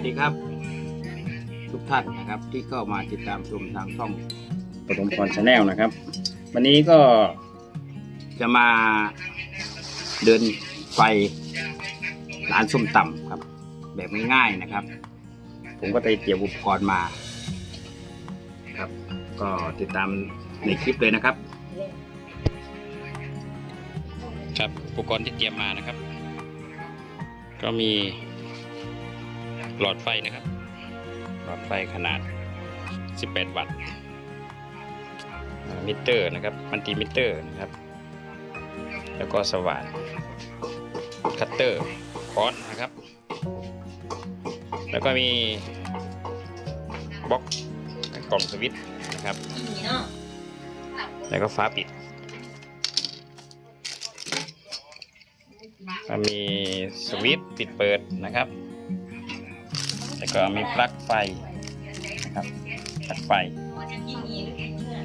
วัสดีครับ ทุกท่านนะครับ ที่เข้ามาติดตามชมทางช่องปฐมพรชาแนลนะครับ วันนี้ก็จะมาเดินไฟร้านส้มตำครับ แบบง่ายๆนะครับ ผมก็ได้เตรียมอุปกรณ์มา ครับ ก็ติดตามในคลิปเลยนะครับ ครับอุปกรณ์ที่เตรียมมานะครับ ก็มี หลอดไฟนะครับ หลอดไฟขนาด 18 วัตต์ มิเตอร์นะครับ มัลติมิเตอร์นะครับ แล้วก็สว่าน คัตเตอร์ คอนนะครับ แล้วก็มีบล็อกกล่องสวิตช์นะครับ แล้วก็ฟ้าปิดมีสวิตช์ปิดเปิดนะครับ แล้วก็มีปลั๊กไฟนะครับปลั๊กไฟ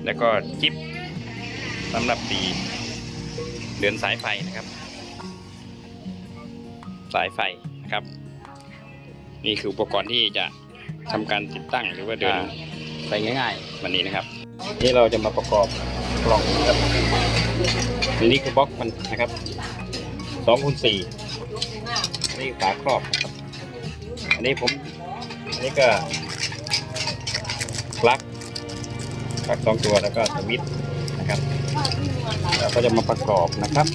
แล้วก็จิ๊บสำหรับตีเดินสายไฟนะครับ สายไฟนะครับ นี่คืออุปกรณ์ที่จะทำการติดตั้งหรือว่าเดินไปง่ายๆวันนี้นะครับนี่เราจะมาประกอบกล่องนะครับอันนี้คือบล็อกมันนะครับสองคูณสี่นี่ฝาครอบนะครับอันนี้ผม นนี้ก็ปลั๊กปลั๊กสองตัวแล้วก็สวิตช์นะครับเราก็จะมาประกอบนะครับ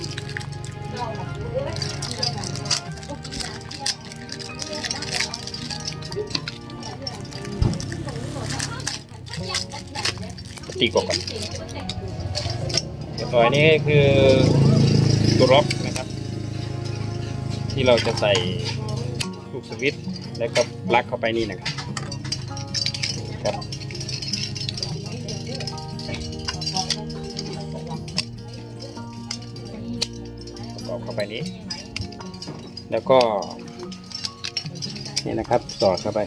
ตีกบก่อนเรียบร้อยนี่คือตัวล็อกนะครับ ที่เราจะใส่ลูกสวิตช์ แล้วก็ปลั๊กเข้าไปนี่นะครับครับประกอบเข้าไปนี้ แล้วก็ นี่นะครับ สอดเข้าไป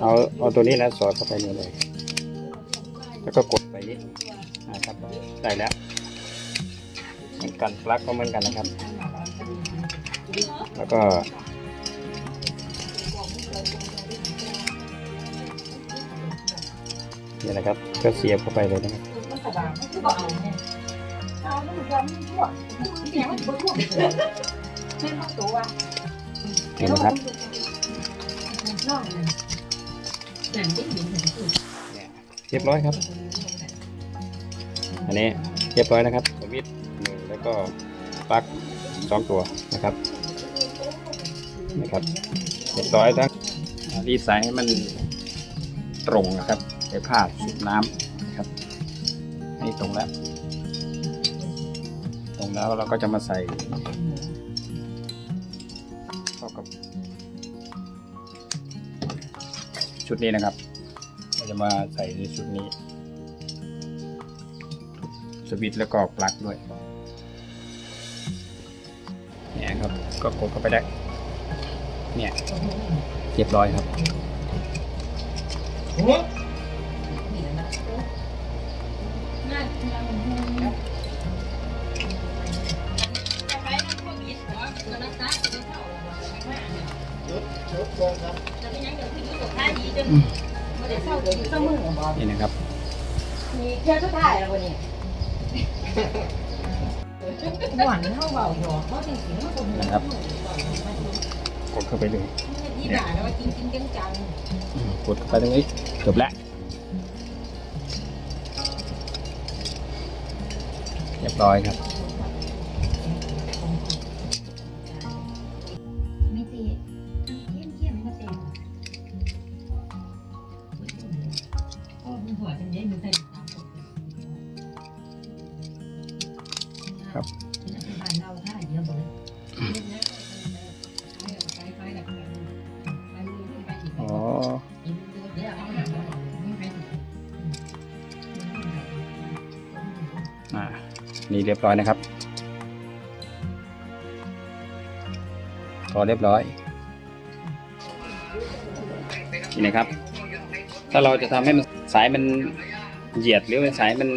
เอาเอาตัวนี้แล้วสอดเข้าไปนี่เลย แล้วก็กดไปนี้นะครับได้แล้วเหมือนกันปลั๊กก็เหมือนกันนะครับ แล้วก็ นี่นะครับ ก็เสียบเข้าไปเลยนะครับนี่นะครับเนี่ยเรียบร้อยครับ อันนี้เรียบร้อยนะครับสวิตหนึ่งแล้วก็ปลั๊กสองตัวนะครับนะครับเรียบร้อยทั้งดีไซน์ให้มันตรงนะครับ ช้ผ้าชุบน้ำนะครับให้ตรงแล้ว ตรงแล้วเราก็จะมาใส่เข้ากับ ชุดนี้นะครับ เราจะมาใส่ในชุดนี้ สวิตแล้วก็ปลั๊กด้วยเนี่ยครับก็กดเข้าไปได้ เนี่ยเรียบร้อยครับ นี่นะครับมีแค่สุดท้ายแล้ววันนี้หวานเท่าเบาหยอกเพราะจริงๆมันก็มีนะครับกดเข้าไปเลยที่ด่าแล้วว่าจริงๆจังอืมกดเข้าไปตรงนี้จบแล้ว เรียบร้อยครับ ไม่ตีเยี่ยมเยี่ยมไม่ตีโอ้มันหัวจังเลยมันใส่ครับบ้ นี่เรียบร้อยนะครับพอเรียบร้อยนี่นะครับ ถ้าเราจะทำให้มันสายมันเหยียดหรือว่าสายมัน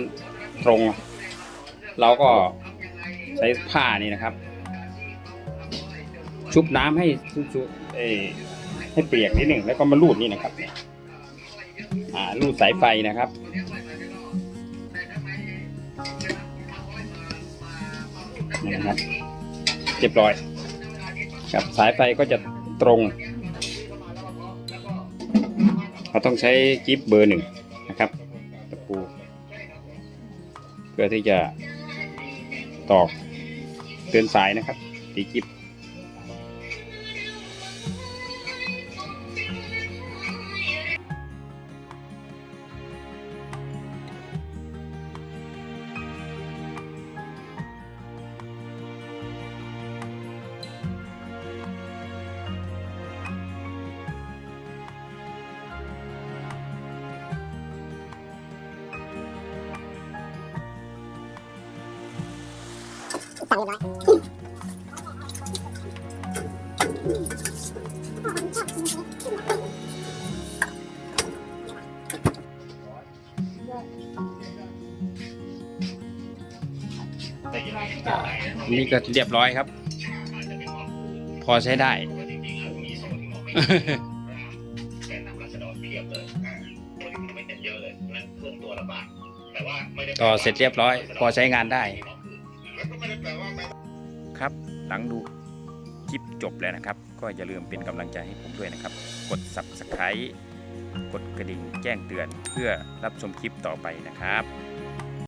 ตรง เราก็ใช้ผ้านี่นะครับ ชุบน้ำให้ชุบๆเออให้เปียกนิดหนึ่งแล้วก็มาลูดนี่นะครับอ่าลูดสายไฟนะครับ นี่นะครับเรียบร้อยครับสายไฟก็จะตรง เราต้องใช้กิ๊บเบอร์หนึ่งนะครับตะปูเพื่อที่จะตอกเตือนสายนะครับตีกิ๊บ นี่ก็เรียบร้อยครับ พอใช้ได้แกนนำรัษฎรเพียบเลยอ่าตัวนี้ไม่เป็นเยอะเลยนั่นเครื่องตัวละบาทแต่ว่าไม่ได้ ต่อเสร็จเรียบร้อย พอใช้งานได้ ครับ หลังดูคลิปจบแล้วนะครับ ก็อย่าลืมเป็นกำลังใจให้ผมด้วยนะครับ กด subscribe กดกระดิ่งแจ้งเตือนเพื่อรับชมคลิปต่อไปนะครับ